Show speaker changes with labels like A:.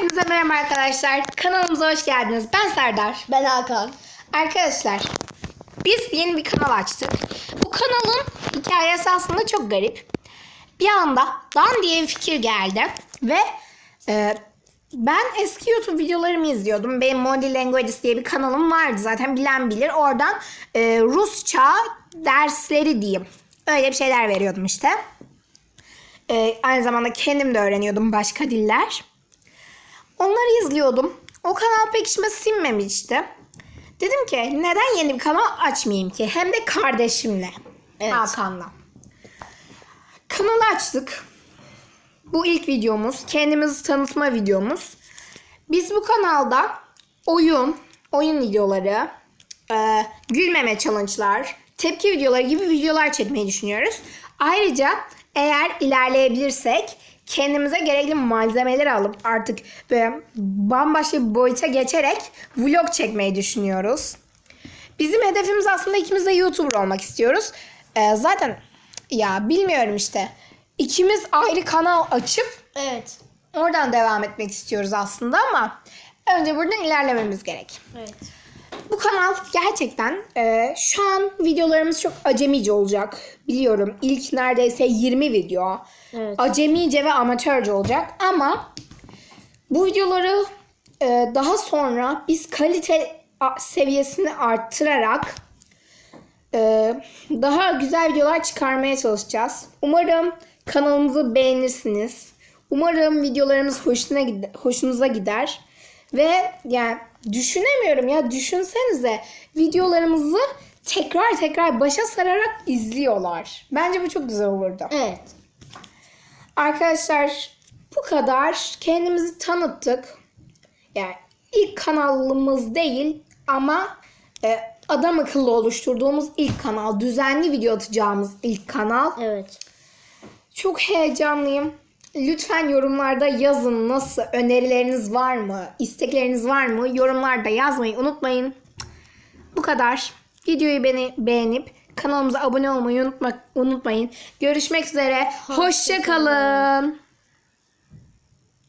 A: Hepinize merhaba arkadaşlar. Kanalımıza hoş geldiniz. Ben Serdar.
B: Ben Hakan.
A: Arkadaşlar biz yeni bir kanal açtık. Bu kanalın hikayesi aslında çok garip. Bir anda Dan diye bir fikir geldi ve e, ben eski YouTube videolarımı izliyordum. Benim Modi Languages diye bir kanalım vardı zaten bilen bilir. Oradan e, Rusça dersleri diyeyim. Öyle bir şeyler veriyordum işte. E, aynı zamanda kendim de öğreniyordum başka diller. Onları izliyordum. O kanal pek içime sinmemişti. Dedim ki neden yeni bir kanal açmayayım ki? Hem de kardeşimle.
B: Evet.
A: Hakan'la. Kanalı açtık. Bu ilk videomuz. Kendimizi tanıtma videomuz. Biz bu kanalda oyun, oyun videoları, e, gülmeme challenge'lar, tepki videoları gibi videolar çekmeyi düşünüyoruz. Ayrıca eğer ilerleyebilirsek kendimize gerekli malzemeleri alıp artık böyle bambaşka bir boyuta geçerek vlog çekmeyi düşünüyoruz. Bizim hedefimiz aslında ikimiz de YouTuber olmak istiyoruz. Ee, zaten ya bilmiyorum işte. İkimiz ayrı kanal açıp
B: Evet.
A: oradan devam etmek istiyoruz aslında ama önce buradan ilerlememiz gerek.
B: Evet.
A: Bu kanal gerçekten e, şu an videolarımız çok acemice olacak. Biliyorum ilk neredeyse 20 video.
B: Evet.
A: Acemice ve amatörce olacak ama bu videoları e, daha sonra biz kalite seviyesini arttırarak e, daha güzel videolar çıkarmaya çalışacağız. Umarım kanalımızı beğenirsiniz. Umarım videolarımız hoşuna hoşunuza gider. Ve yani düşünemiyorum ya düşünsenize videolarımızı tekrar tekrar başa sararak izliyorlar. Bence bu çok güzel olurdu.
B: Evet.
A: Arkadaşlar bu kadar. Kendimizi tanıttık. Yani ilk kanalımız değil ama e, adam akıllı oluşturduğumuz ilk kanal. Düzenli video atacağımız ilk kanal.
B: Evet.
A: Çok heyecanlıyım. Lütfen yorumlarda yazın nasıl önerileriniz var mı? istekleriniz var mı? Yorumlarda yazmayı unutmayın. Bu kadar. Videoyu beni beğenip kanalımıza abone olmayı unutma, unutmayın. Görüşmek üzere. Hoşça kalın.